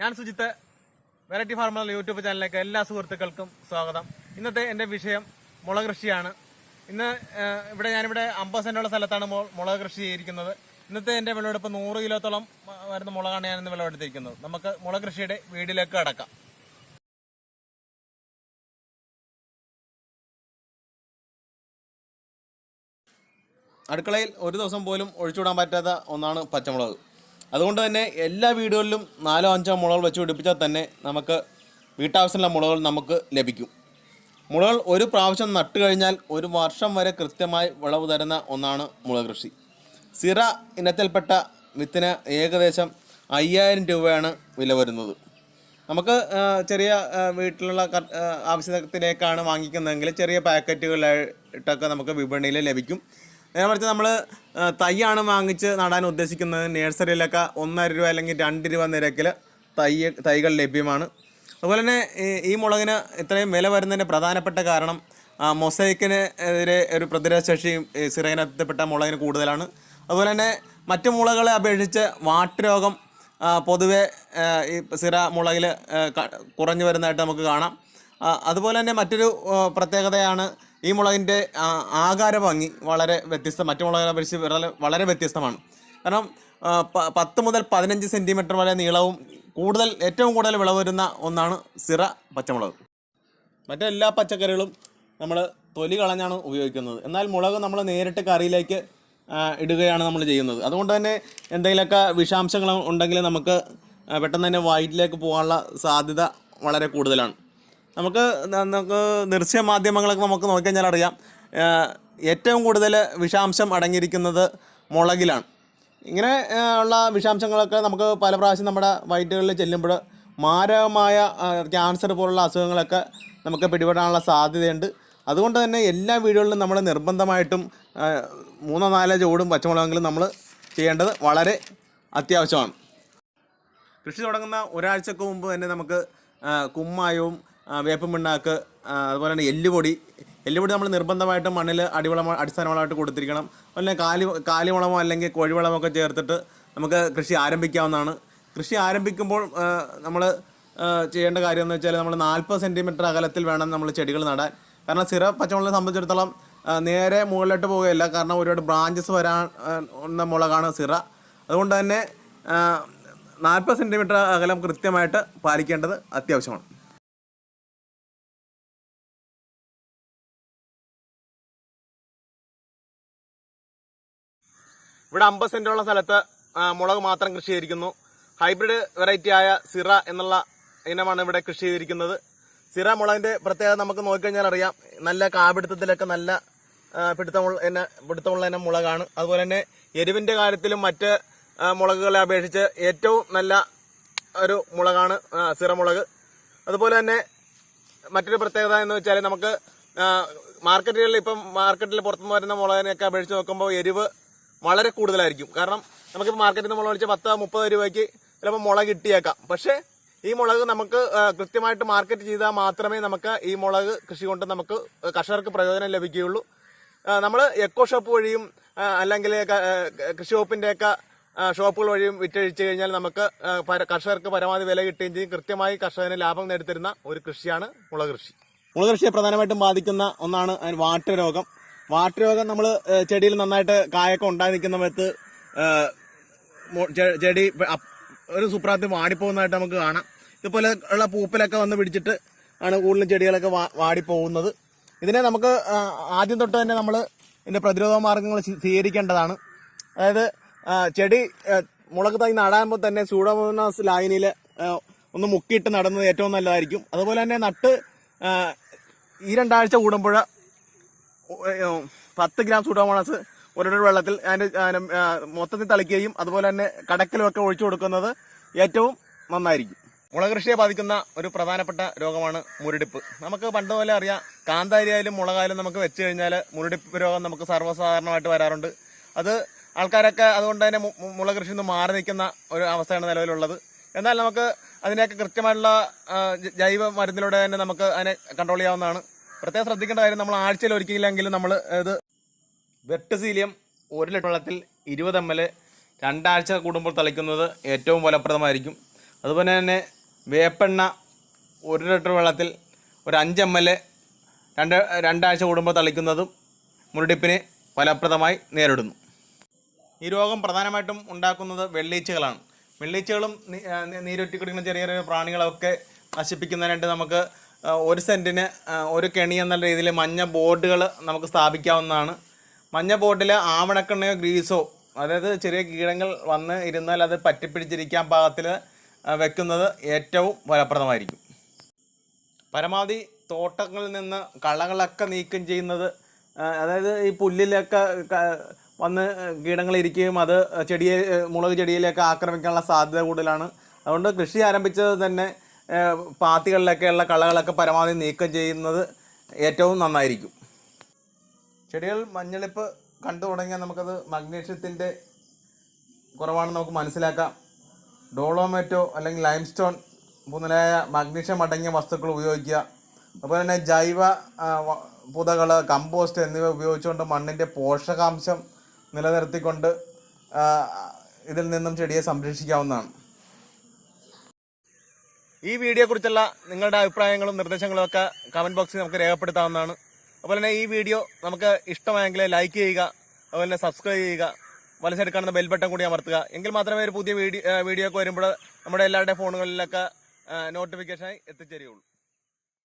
ഞാൻ Sujith variety farmer YouTube ചാനലിലേക്ക് എല്ലാ സുഹൃത്തുക്കൾക്കും സ്വാഗതം. ഇന്നത്തെ എന്റെ വിഷയം മുളക് കൃഷിയാണ് ഇന്ന് ഇവിടെ ഞാനിവിടെ അമ്പത് സെന്റുള്ള സ്ഥലത്താണ് മുളക് കൃഷി ചെയ്തിരിക്കുന്നത്. ഇന്നത്തെ എന്റെ വിളവെടുപ്പ് നൂറ് കിലോത്തോളം വരുന്ന മുളകാണ് ഞാൻ ഇന്ന് വിളവെടുത്തിരിക്കുന്നത്. നമുക്ക് മുളക് കൃഷിയുടെ വീടിലേക്ക് അടക്കാം അടുക്കളയിൽ ഒരു ദിവസം പോലും ഒഴിച്ചുവിടാൻ പറ്റാത്ത ഒന്നാണ് പച്ചമുളക്. അതുകൊണ്ട് തന്നെ എല്ലാ വീടുകളിലും നാലോ അഞ്ചോ മുളകൾ വെച്ച് പിടിപ്പിച്ചാൽ തന്നെ നമുക്ക് വീട്ടാവശ്യമുള്ള മുളകൾ നമുക്ക് ലഭിക്കും. മുളകൾ ഒരു പ്രാവശ്യം നട്ടു കഴിഞ്ഞാൽ ഒരു വർഷം വരെ കൃത്യമായി വിളവ് തരുന്ന ഒന്നാണ് മുളക് കൃഷി. സിറ ഇനത്തിൽപ്പെട്ട വിത്തിന് ഏകദേശം അയ്യായിരം രൂപയാണ് വില വരുന്നത്. നമുക്ക് ചെറിയ വീട്ടിലുള്ള ആവശ്യത്തിലേക്കാണ് വാങ്ങിക്കുന്നതെങ്കിൽ ചെറിയ പാക്കറ്റുകളായിട്ടൊക്കെ നമുക്ക് വിപണിയിൽ ലഭിക്കും. നേരെ മറിച്ച് നമ്മൾ തൈയാണ് വാങ്ങിച്ച് നടാൻ ഉദ്ദേശിക്കുന്നത് നേഴ്സറിയിലൊക്കെ ഒന്നര രൂപ അല്ലെങ്കിൽ രണ്ട് രൂപ നിരക്കിൽ തൈ തൈകൾ ലഭ്യമാണ്. അതുപോലെ തന്നെ ഈ- മുളകിന് ഇത്രയും വില വരുന്നതിന്റെ പ്രധാനപ്പെട്ട കാരണം മൊസൈക്കിന് എതിരെ ഒരു പ്രതിരോധ ശേഷി സിറയിനത്തിൽപ്പെട്ട മുളകിന് കൂടുതലാണ്. അതുപോലെ തന്നെ മറ്റു മുളകളെ അപേക്ഷിച്ച് വാട്ടുരോഗം പൊതുവേ പൊതുവെ ഈ സിറ മുളകിൽ കുറഞ്ഞു വരുന്നതായിട്ട് നമുക്ക് കാണാം. അതുപോലെ തന്നെ മറ്റൊരു പ്രത്യേകതയാണ് ഈ മുളകിന്റെ ആകാര ഭംഗി വളരെ വ്യത്യസ്ത മറ്റു മുളകിനെ അപേക്ഷിച്ച് വളരെ വളരെ വ്യത്യസ്തമാണ്. കാരണം പത്ത് മുതൽ പതിനഞ്ച് സെന്റിമീറ്റർ വരെ നീളവും കൂടുതൽ ഏറ്റവും കൂടുതൽ വിളവ് വരുന്ന ഒന്നാണ് സിറ പച്ചമുളക്. മറ്റെല്ലാ പച്ചക്കറികളും നമ്മൾ തൊലി കളഞ്ഞാണ് ഉപയോഗിക്കുന്നത്. എന്നാൽ മുളക് നമ്മൾ നേരിട്ട് കറിയിലേക്ക് ഇടുകയാണ് നമ്മൾ ചെയ്യുന്നത്. അതുകൊണ്ട് തന്നെ എന്തെങ്കിലുമൊക്കെ വിഷാംശങ്ങൾ ഉണ്ടെങ്കിൽ നമുക്ക് പെട്ടെന്ന് തന്നെ വയറ്റിലേക്ക് പോകാനുള്ള സാധ്യത വളരെ കൂടുതലാണ്. നമുക്ക് നമുക്ക് ദൃശ്യ മാധ്യമങ്ങളൊക്കെ നമുക്ക് നോക്കിക്കഴിഞ്ഞാൽ അറിയാം. ഏറ്റവും കൂടുതൽ വിഷാംശം അടങ്ങിയിരിക്കുന്നത് മുളകിലാണ്. ഇങ്ങനെ ഉള്ള വിഷാംശങ്ങളൊക്കെ നമുക്ക് പല പ്രാവശ്യം നമ്മുടെ വയറ്റുകളിൽ ചെല്ലുമ്പോൾ മാരകമായ ക്യാൻസർ പോലുള്ള അസുഖങ്ങളൊക്കെ നമുക്ക് പിടിപെടാനുള്ള സാധ്യതയുണ്ട്. അതുകൊണ്ട് തന്നെ എല്ലാ വീടുകളിലും നമ്മൾ നിർബന്ധമായിട്ടും മൂന്നോ നാലോ ചൂടും പച്ചമുളകെങ്കിലും നമ്മൾ ചെയ്യേണ്ടത് വളരെ അത്യാവശ്യമാണ്. കൃഷി തുടങ്ങുന്ന ഒരാഴ്ചക്ക് മുമ്പ് തന്നെ നമുക്ക് കുമ്മായവും വേപ്പും അതുപോലെ തന്നെ എല്ലുപൊടി. എല്ലുപൊടി നമ്മൾ നിർബന്ധമായിട്ടും മണ്ണിൽ അടിവളമോ അടിസ്ഥാന വളമായിട്ട് കൊടുത്തിരിക്കണം. അതുപോലെ കാലി കാലിവളമോ അല്ലെങ്കിൽ കോഴിവളമോ ഒക്കെ ചേർത്തിട്ട് നമുക്ക് കൃഷി ആരംഭിക്കാവുന്നതാണ്. കൃഷി ആരംഭിക്കുമ്പോൾ നമ്മൾ ചെയ്യേണ്ട കാര്യം എന്ന് വെച്ചാൽ നമ്മൾ നാൽപ്പത് സെന്റിമീറ്റർ അകലത്തിൽ വേണം നമ്മൾ ചെടികൾ നടാൻ. കാരണം സിറ പച്ചമുളകിനെ സംബന്ധിച്ചിടത്തോളം നേരെ മുകളിലോട്ട് പോവുകയല്ല. കാരണം ഒരുപാട് ബ്രാഞ്ചസ് വരാൻ മുളകാണ് സിറ. അതുകൊണ്ട് തന്നെ നാൽപ്പത് സെന്റിമീറ്റർ അകലം കൃത്യമായിട്ട് പാലിക്കേണ്ടത് അത്യാവശ്യമാണ്. ഇവിടെ അമ്പത് സെന്റുള്ള സ്ഥലത്ത് മുളക് മാത്രം കൃഷി ചെയ്തിരിക്കുന്നു. ഹൈബ്രിഡ് വെറൈറ്റി ആയ സിറ എന്നുള്ള ഇനമാണ് ഇവിടെ കൃഷി ചെയ്തിരിക്കുന്നത്. സിറ മുളകിന്റെ പ്രത്യേകത നമുക്ക് നോക്കിക്കഴിഞ്ഞാൽ അറിയാം. നല്ല കാപിടുത്തത്തിലൊക്കെ നല്ല പിടുത്തമുള്ള എന്നെ പിടുത്തമുള്ള ഇനം മുളകാണ്. അതുപോലെ തന്നെ എരിവിന്റെ കാര്യത്തിലും മറ്റ് മുളകുകളെ അപേക്ഷിച്ച് ഏറ്റവും നല്ല ഒരു മുളകാണ് സിറ മുളക്. അതുപോലെ തന്നെ മറ്റൊരു പ്രത്യേകത എന്ന് വെച്ചാൽ നമുക്ക് മാർക്കറ്റുകളിൽ ഇപ്പം മാർക്കറ്റിൽ പുറത്തുനിന്ന് വരുന്ന മുളകിനെയൊക്കെ അപേക്ഷിച്ച് നോക്കുമ്പോൾ എരിവ് വളരെ കൂടുതലായിരിക്കും. കാരണം നമുക്കിപ്പോൾ മാർക്കറ്റിൽ നിന്ന് മുളക് മേടിച്ച് പത്ത് മുപ്പത് രൂപയ്ക്ക് ചിലപ്പോൾ മുളക് കിട്ടിയേക്കാം. പക്ഷേ ഈ മുളക് നമുക്ക് കൃത്യമായിട്ട് മാർക്കറ്റ് ചെയ്താൽ മാത്രമേ നമുക്ക് ഈ മുളക് കൃഷി കൊണ്ട് നമുക്ക് കർഷകർക്ക് പ്രയോജനം ലഭിക്കുകയുള്ളൂ. നമ്മൾ എക്കോ ഷോപ്പ് വഴിയും അല്ലെങ്കിൽ കൃഷി വകുപ്പിന്റെയൊക്കെ ഷോപ്പുകൾ വഴിയും വിറ്റഴിച്ചു കഴിഞ്ഞാൽ നമുക്ക് കർഷകർക്ക് പരമാവധി വില കിട്ടുകയും ചെയ്യും. കൃത്യമായി കർഷകന് ലാഭം നേടിത്തരുന്ന ഒരു കൃഷിയാണ് മുളക് കൃഷി. മുളക് കൃഷിയെ പ്രധാനമായിട്ടും ബാധിക്കുന്ന ഒന്നാണ് അതിന് വാട്ടുരോഗം വാട്ടുരോഗം നമ്മൾ ചെടിയിൽ നന്നായിട്ട് കായൊക്കെ ഉണ്ടായി നിൽക്കുന്ന സമയത്ത് ചെടി ഒരു സുപ്രാത്തി വാടിപ്പോകുന്നതായിട്ട് നമുക്ക് കാണാം. ഇതുപോലെ ഉള്ള പൂപ്പലൊക്കെ വന്ന് പിടിച്ചിട്ട് ആണ് കൂടുതലും ചെടികളൊക്കെ വാടിപ്പോകുന്നത്. ഇതിനെ നമുക്ക് ആദ്യം തൊട്ട് തന്നെ നമ്മൾ ഇതിന്റെ പ്രതിരോധ മാർഗങ്ങൾ സ്വീ- സ്വീകരിക്കേണ്ടതാണ്. അതായത് ചെടി മുളക് തൈ നടാകുമ്പോൾ തന്നെ സൂഡോമോണാസ് ലായനിയിൽ ഒന്ന് മുക്കിയിട്ട് നടുന്നത് ഏറ്റവും നല്ലതായിരിക്കും. അതുപോലെ തന്നെ നട്ട് ഈ രണ്ടാഴ്ച കൂടുമ്പോൾ പത്ത് ഗ്രാം സൂഡോമോണാസ് ഒരു വെള്ളത്തിൽ അതിന്റെ മൊത്തത്തിൽ തളിക്കുകയും അതുപോലെ തന്നെ കടക്കലുമൊക്കെ ഒഴിച്ചു കൊടുക്കുന്നത് ഏറ്റവും നന്നായിരിക്കും. മുളകൃഷിയെ ബാധിക്കുന്ന ഒരു പ്രധാനപ്പെട്ട രോഗമാണ് മുരടിപ്പ്. നമുക്ക് പണ്ട് പോലെ അറിയാം കാന്താരിയായാലും മുളകായാലും നമുക്ക് വെച്ച് കഴിഞ്ഞാൽ മുരടിപ്പ് രോഗം നമുക്ക് സർവസാധാരണമായിട്ട് വരാറുണ്ട്. അത് ആൾക്കാരൊക്കെ അതുകൊണ്ട് തന്നെ മുളകൃഷി നിന്ന് മാറി നിൽക്കുന്ന ഒരു അവസ്ഥയാണ് നിലവിലുള്ളത്. എന്നാൽ നമുക്ക് അതിനെയൊക്കെ കൃത്യമായിട്ടുള്ള ജൈവ മരുന്നിലൂടെ തന്നെ നമുക്ക് അതിനെ കൺട്രോൾ ചെയ്യാവുന്നതാണ്. പ്രത്യേകം ശ്രദ്ധിക്കേണ്ട കാര്യം നമ്മൾ ആഴ്ചയിൽ ഒരിക്കലെങ്കിലും നമ്മൾ ഇത് വെട്ടുസീലിയം ഒരു ലിറ്റർ വെള്ളത്തിൽ ഇരുപത് എം എൽ രണ്ടാഴ്ച കൂടുമ്പോൾ തളിക്കുന്നത് ഏറ്റവും ഫലപ്രദമായിരിക്കും. അതുപോലെ തന്നെ വേപ്പെണ്ണ ഒരു ലിറ്റർ വെള്ളത്തിൽ ഒരു അഞ്ച് എം എൽ രണ്ട് രണ്ടാഴ്ച കൂടുമ്പോൾ തളിക്കുന്നതും മുരടിപ്പിനെ ഫലപ്രദമായി നേരിടുന്നു. ഈ രോഗം പ്രധാനമായിട്ടും ഉണ്ടാക്കുന്നത് വെള്ളീച്ചകളാണ്. വെള്ളീച്ചകളും നീരൊറ്റി കുടിക്കുന്ന ചെറിയ ചെറിയ പ്രാണികളൊക്കെ നശിപ്പിക്കുന്നതിനായിട്ട് നമുക്ക് ഒരു സെന്റിന് ഒരു കെണി എന്നുള്ള രീതിയിൽ മഞ്ഞ ബോർഡുകൾ നമുക്ക് സ്ഥാപിക്കാവുന്നതാണ്. മഞ്ഞ ബോർഡിൽ ആവണക്കെണ്ണയോ ഗ്രീസോ അതായത് ചെറിയ കീടങ്ങൾ വന്ന് ഇരുന്നാൽ അത് പറ്റിപ്പിടിച്ചിരിക്കാൻ പാകത്തിൽ വെക്കുന്നത് ഏറ്റവും ഫലപ്രദമായിരിക്കും. പരമാവധി തോട്ടങ്ങളിൽ നിന്ന് കളകളൊക്കെ നീക്കം ചെയ്യുന്നത് അതായത് ഈ പുല്ലിലൊക്കെ വന്ന് കീടങ്ങൾ ഇരിക്കുകയും അത് ചെടിയെ മുളക് ചെടിയിലേക്ക് ആക്രമിക്കാനുള്ള സാധ്യത കൂടുതലാണ്. അതുകൊണ്ട് കൃഷി ആരംഭിച്ചത് തന്നെ പാത്തികളിലൊക്കെയുള്ള കളകളൊക്കെ പരമാവധി നീക്കം ചെയ്യുന്നത് ഏറ്റവും നന്നായിരിക്കും. ചെടികൾ മഞ്ഞളിപ്പ് കണ്ടു തുടങ്ങിയാൽ നമുക്കത് മഗ്നീഷ്യത്തിന്റെ കുറവാണെന്ന് നമുക്ക് മനസ്സിലാക്കാം. ഡോളോമേറ്റോ അല്ലെങ്കിൽ ലൈംസ്റ്റോൺ മുതലായ മഗ്നീഷ്യം അടങ്ങിയ വസ്തുക്കൾ ഉപയോഗിക്കുക. അതുപോലെ തന്നെ ജൈവ പുതകൾ കമ്പോസ്റ്റ് എന്നിവ ഉപയോഗിച്ചുകൊണ്ട് മണ്ണിന്റെ പോഷകാംശം നിലനിർത്തിക്കൊണ്ട് ഇതിൽ നിന്നും ചെടിയെ സംരക്ഷിക്കാവുന്നതാണ്. ഈ വീഡിയോ വീഡിയോയെക്കുറിച്ചുള്ള നിങ്ങളുടെ അഭിപ്രായങ്ങളും നിർദ്ദേശങ്ങളും ഒക്കെ കമന്റ് ബോക്സിൽ നമുക്ക് രേഖപ്പെടുത്താവുന്നതാണ്. അതുപോലെ തന്നെ ഈ വീഡിയോ നമുക്ക് ഇഷ്ടമായെങ്കിൽ ലൈക്ക് ചെയ്യുക അതുപോലെ തന്നെ സബ്സ്ക്രൈബ് ചെയ്യുക വലസൈഡ് ബെൽ ബട്ടൺ കൂടി അമർത്തുക. എങ്കിൽ മാത്രമേ ഒരു പുതിയ വീഡിയോ വീഡിയോ ഒക്കെ വരുമ്പോൾ നമ്മുടെ എല്ലാവരുടെ ഫോണുകളിലൊക്കെ നോട്ടിഫിക്കേഷനായി എത്തിച്ചേരുകയുള്ളൂ.